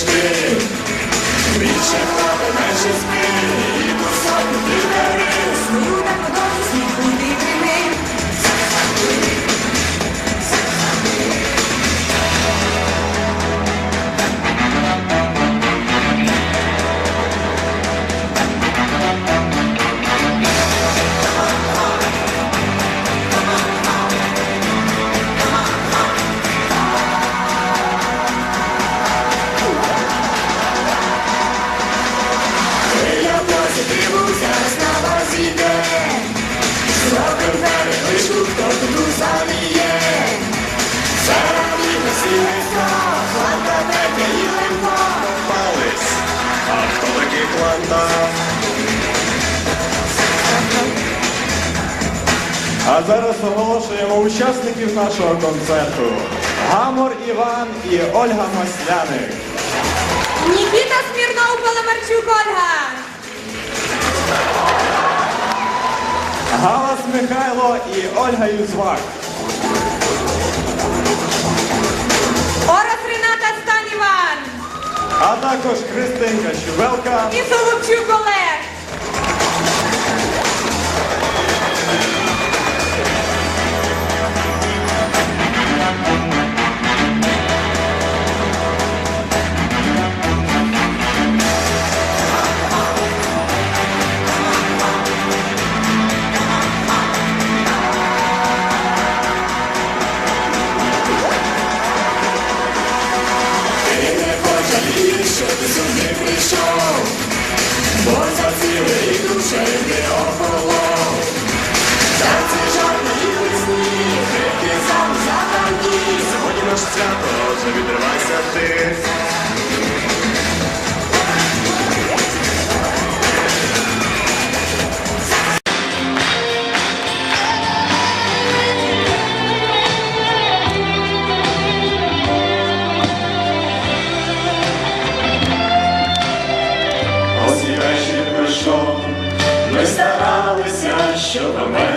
It's good. It's a proper nice. It's good. А зараз оголошуємо учасників нашого концерту. Гамор Іван і Ольга Масляник. Нікіта Смірнов Паламарчук Ольга. Галас Михайло і Ольга Юзвак. А також Христинка Щубелка. І Соловчук Олег. Наш свято, відривайся ти. Ось і вечір пройшов, ми старалися, щоб весело